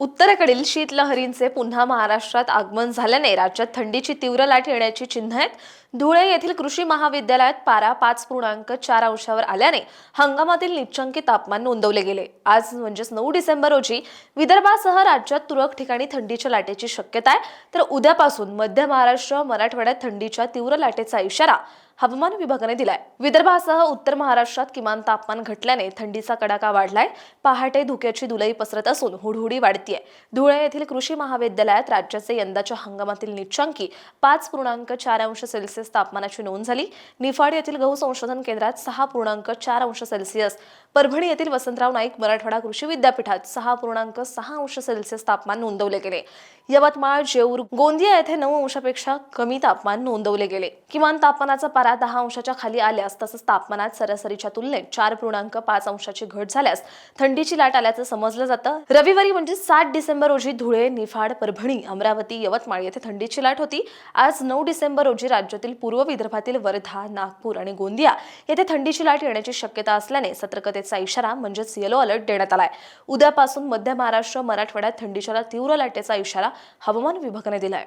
उत्तरेकडील शीतलहरींचे पुन्हा महाराष्ट्रात आगमन झाल्याने राज्यात थंडीची तीव्र लाट येण्याची चिन्ह आहेत. धुळे येथील कृषी महाविद्यालयात पारा पाच पूर्णांक चार अंशावर आल्याने हंगामातील निच्चंकी तापमान नोंदवले गेले. आज म्हणजेच नऊ डिसेंबर रोजी विदर्भासह राज्यात तुरळक ठिकाणी थंडीच्या लाटेची शक्यता आहे. तर उद्यापासून मध्य महाराष्ट्र मराठवाड्यात थंडीच्या तीव्र लाटेचा इशारा हवामान विभागाने दिलाय. विदर्भासह उत्तर महाराष्ट्रात किमान तापमान घटल्याने थंडीचा कडाका वाढलाय. पहाटे धुक्याची धुलई पसरत असून हुडहुडी वाढतीये. धुळे येथील कृषी महाविद्यालयात राज्याचे यंदाच्या हंगामातील निच्चांकी पाच पूर्णांक चार अंश सेल्सिअस तापमानाची नोंद झाली. निफाड येथील गहू संशोधन केंद्रात सहा पूर्णांक चार अंश सेल्सिअस. परभणी येथील वसंतराव नाईक मराठवाडा कृषी विद्यापीठात सहा पूर्णांक सहा अंश सेल्सिअस तापमान नोंदवले गेले. यवतमाळ जेऊर गोंदिया येथे नऊ अंशापेक्षा कमी तापमान नोंदवले गेले. किमान तापमानाचा पारा दहा अंशाच्या खाली आल्यास तसंच तापमानात सरासरीच्या तुलनेत चार पूर्णांक पाच अंशाची घट झाल्यास थंडीची लाट आल्याचं समजलं जातं. रविवारी म्हणजे सात डिसेंबर रोजी धुळे निफाड परभणी अमरावती यवतमाळ येथे थंडीची लाट होती. आज नऊ डिसेंबर रोजी राज्यातील पूर्व विदर्भातील वर्धा नागपूर आणि गोंदिया येथे थंडीची लाट येण्याची शक्यता असल्याने सतर्कतेचा इशारा म्हणजेच येलो अलर्ट देण्यात आलाय. उद्यापासून मध्य महाराष्ट्र मराठवाड्यात थंडीच्या तीव्र लाटेचा इशारा हवामान विभागाने दिलाय.